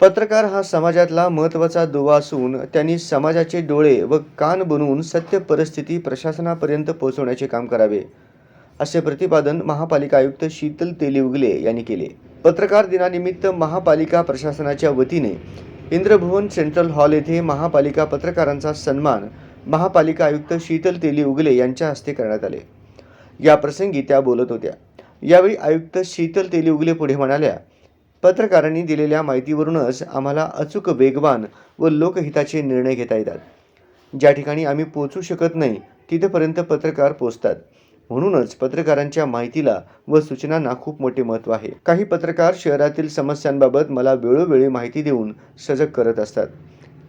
पत्रकार हा समाजातला महत्त्वाचा दुवा असून त्यांनी समाजाचे डोळे व कान बनवून सत्य परिस्थिती प्रशासनापर्यंत पोहोचवण्याचे काम करावे. असे प्रतिपादन महापालिका आयुक्त शीतल तेलिवगले यांनी केले. पत्रकार दिनानिमित्त महापालिका प्रशासनाच्या वतीने इंद्रभुवन सेंट्रल हॉल येथे महापालिका पत्रकारांचा सन्मान महापालिका आयुक्त शीतल तेलिउगले यांच्या हस्ते करण्यात आले. या प्रसंगी त्या बोलत होत्या. यावेळी आयुक्त शीतल तेलिउगले पुढे म्हणाल्या पत्रकारांनी दिलेल्या माहितीवरूनच आम्हाला अचूक वेगवान व लोकहिताचे निर्णय घेता येतात. ज्या ठिकाणी आम्ही पोचू शकत नाही तिथपर्यंत पत्रकार पोचतात. म्हणूनच पत्रकारांच्या माहितीला व सूचनांना खूप मोठे महत्त्व आहे. काही पत्रकार शहरातील समस्यांबाबत मला वेळोवेळी माहिती देऊन सजग करत असतात.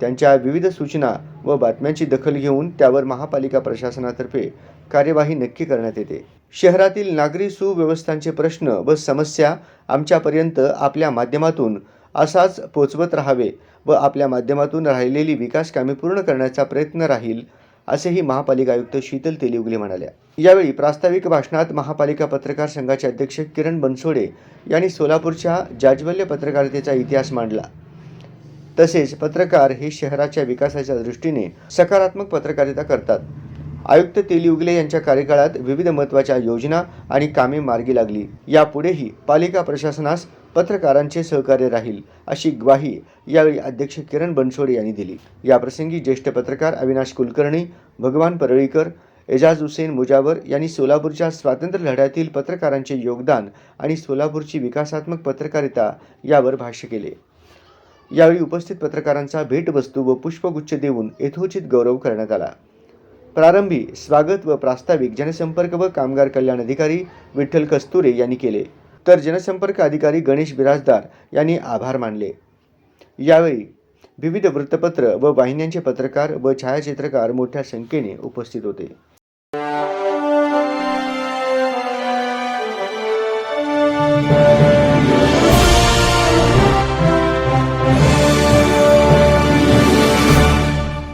त्यांच्या विविध सूचना व बातम्यांची दखल घेऊन त्यावर महापालिका प्रशासनातर्फे कार्यवाही नक्की करण्यात येते. शहरातील नागरी सुव्यवस्थांचे प्रश्न व समस्या आमच्यापर्यंत आपल्या माध्यमातून असाच पोचवत राहावे व आपल्या माध्यमातून राहिलेली विकास कामे पूर्ण करण्याचा प्रयत्न राहील असेही महापालिका आयुक्त शीतल तेलिवगले म्हणाल्या. यावेळी प्रास्ताविक भाषणात महापालिका पत्रकार संघाचे अध्यक्ष किरण बनसोडे यांनी सोलापूरच्या जाज्वल्य पत्रकारितेचा इतिहास मांडला. तसेच पत्रकार हे शहराच्या विकासाच्या दृष्टीने सकारात्मक पत्रकारिता करतात. आयुक्त तेलिउगले यांच्या कार्यकाळात विविध महत्त्वाच्या योजना आणि कामे मार्गी लागली. यापुढेही पालिका प्रशासनास पत्रकारांचे सहकार्य राहील अशी ग्वाही यावेळी अध्यक्ष किरण बनसोडे यांनी दिली. याप्रसंगी ज्येष्ठ पत्रकार अविनाश कुलकर्णी भगवान परळीकर एजाज हुसेन मुजावर यांनी सोलापूरच्या स्वातंत्र्य लढ्यातील पत्रकारांचे योगदान आणि सोलापूरची विकासात्मक पत्रकारिता यावर भाष्य केले. यावेळी उपस्थित पत्रकारांचा भेटवस्तू व पुष्पगुच्छ देऊन यथोचित गौरव करण्यात आला. प्रारंभी स्वागत व प्रास्ताविक जनसंपर्क व कामगार कल्याण अधिकारी विठ्ठल कस्तुरे यांनी केले. तर जनसंपर्क अधिकारी गणेश बिराजदार यांनी आभार मानले. यावेळी विविध वृत्तपत्र व वाहिन्यांचे पत्रकार व छायाचित्रकार मोठ्या संख्येने उपस्थित होते.